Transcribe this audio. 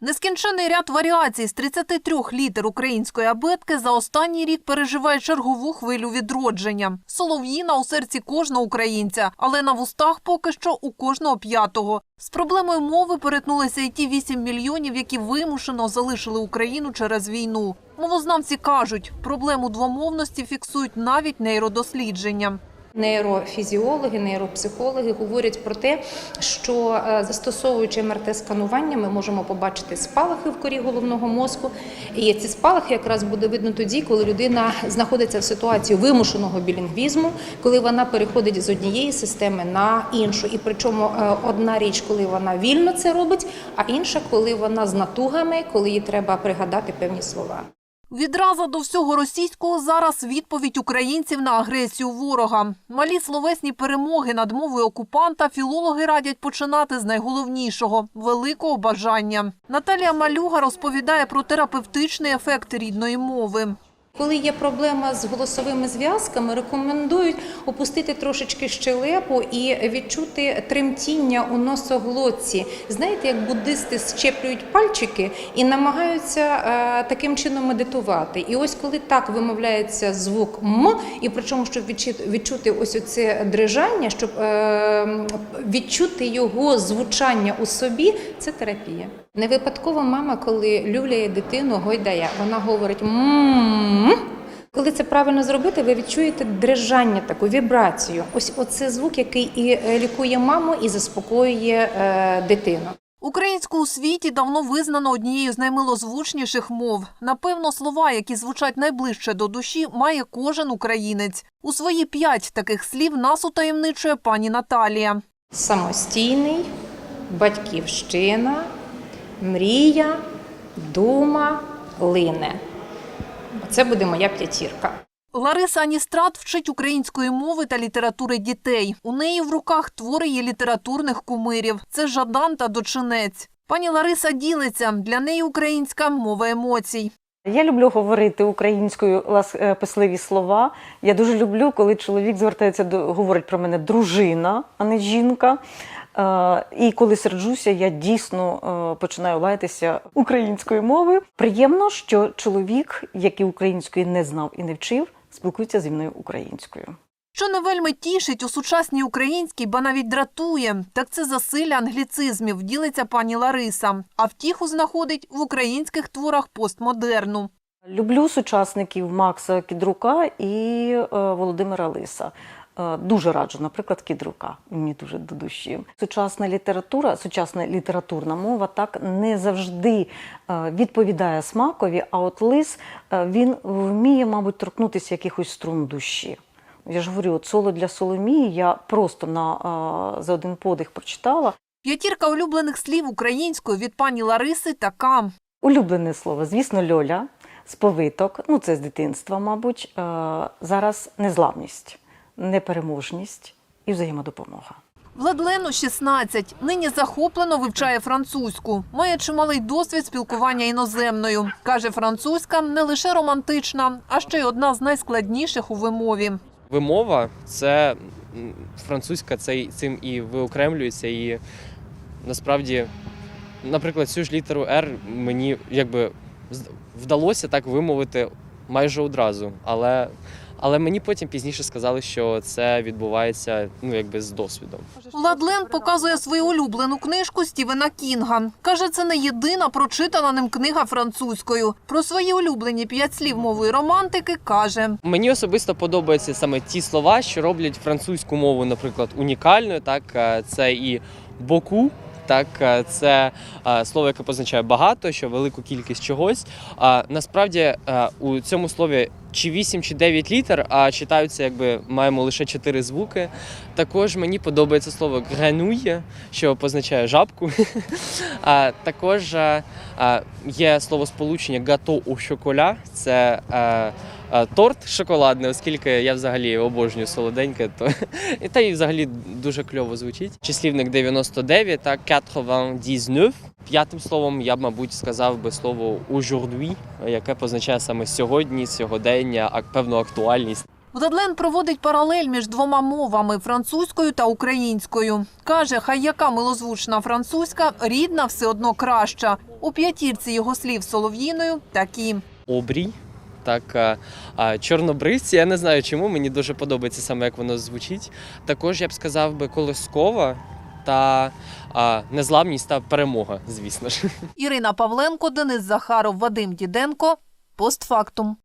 Нескінчений ряд варіацій з 33 літер української абетки за останній рік переживає чергову хвилю відродження. Солов'їна у серці кожного українця, але на вустах поки що у кожного п'ятого. З проблемою мови перетнулися й ті 8 мільйонів, які вимушено залишили Україну через війну. Мовознавці кажуть, проблему двомовності фіксують навіть нейродослідженням. Нейрофізіологи, нейропсихологи говорять про те, що е, застосовуючи МРТ-сканування, ми можемо побачити спалахи в корі головного мозку. І ці спалахи якраз буде видно тоді, коли людина знаходиться в ситуації вимушеного білінгвізму, коли вона переходить з однієї системи на іншу. І причому е, одна річ, коли вона вільно це робить, а інша, коли вона з натугами, коли їй треба пригадати певні слова. Відразу до всього російського зараз відповідь українців на агресію ворога. Малі словесні перемоги над мовою окупанта філологи радять починати з найголовнішого великого бажання. Наталія Малюга розповідає про терапевтичний ефект рідної мови. Коли є проблема з голосовими зв'язками, рекомендують опустити трошечки щелепу і відчути тремтіння у носоглотці. Знаєте, як буддисти щеплюють пальчики і намагаються е, таким чином медитувати. І ось коли так вимовляється звук м, і причому, щоб відчути, ось оце дрижання, щоб е, відчути його звучання у собі, це терапія. Не випадково мама, коли люляє дитину, гойдає, вона говорить м. Коли це правильно зробити, ви відчуєте дрижання, таку вібрацію. Ось оце звук, який і е, лікує маму, і заспокоює е, дитину. Українську у світі давно визнано однією з наймилозвучніших мов. Напевно, слова, які звучать найближче до душі, має кожен українець. У свої п'ять таких слів нас утаємничує пані Наталія. Самостійний, батьківщина, мрія, дума, лине. Це буде моя п'ятірка. Лариса Аністрат вчить української мови та літератури дітей. У неї в руках твори її літературних кумирів. Це Жадан та Дочинець. Пані Лариса ділиться. Для неї українська мова емоцій. Я люблю говорити українською лас- е, писливі слова. Я дуже люблю, коли чоловік звертається до говорить про мене дружина, а не жінка. І коли серджуся, я дійсно е, починаю лаятися українською мовою. Приємно, що чоловік, який української не знав і не вчив, спілкується зі мною українською. Що не вельми тішить у сучасній українській, ба навіть дратує, так це засилля англіцизмів, ділиться пані Лариса. А втіху знаходить в українських творах постмодерну. Люблю сучасників Макса Кідрука і е, Володимира Лиса. Е, Дуже раджу, наприклад, Кідрука. Мені дуже до душі. Сучасна література, сучасна літературна мова так не завжди е, відповідає смакові. А от лис е, він вміє, мабуть, торкнутися якихось струн душі. Я ж говорю, от соло для Соломії я просто на за один подих прочитала. П'ятірка улюблених слів українською від пані Лариси така. Улюблене слово, звісно, Льоля, сповиток, ну це з дитинства, мабуть. Зараз незламність, непереможність і взаємодопомога. Владлену 16. Нині захоплено вивчає французьку. Має чималий досвід спілкування іноземною. Каже, французька не лише романтична, а ще й одна з найскладніших у вимові. Вимова це французька, це й- цим і виокремлюється. І насправді, наприклад, цю ж літеру R мені якби з- вдалося так вимовити майже одразу. Але, але мені потім пізніше сказали, що це відбувається ну, якби з досвідом. Владлен показує свою улюблену книжку Стівена Кінга. Каже, це не єдина прочитана ним книга французькою. Про свої улюблені п'ять слів мової романтики каже. Мені особисто подобаються саме ті слова, що роблять французьку мову, наприклад, унікальною. Так, е, це і боку. Так, е, це е, слово, яке позначає багато, що велику кількість чогось. А насправді е, у цьому слові чи 8, чи 9 літер, а читаються, якби маємо лише 4 звуки. Також мені подобається слово гренує, що позначає жабку. А також є слово сполучення гато у шоколя. Це е, торт шоколадний, оскільки я взагалі обожнюю солоденьке, то і та й взагалі дуже кльово звучить. Числівник 99 та 99. П'ятим словом я б, мабуть, сказав би слово aujourd'hui, яке позначає саме сьогодні, сьогодення, а певну актуальність. Владлен проводить паралель між двома мовами французькою та українською. Каже, хай яка милозвучна французька, рідна все одно краща. У п'ятірці його слів солов'їною такі. Обрій. Так, а, а, чорнобривці, я не знаю чому, мені дуже подобається саме, як воно звучить. Також я б сказав би колискова та а, незламність та перемога, звісно ж. Ірина Павленко, Денис Захаров, Вадим Діденко. Постфактум.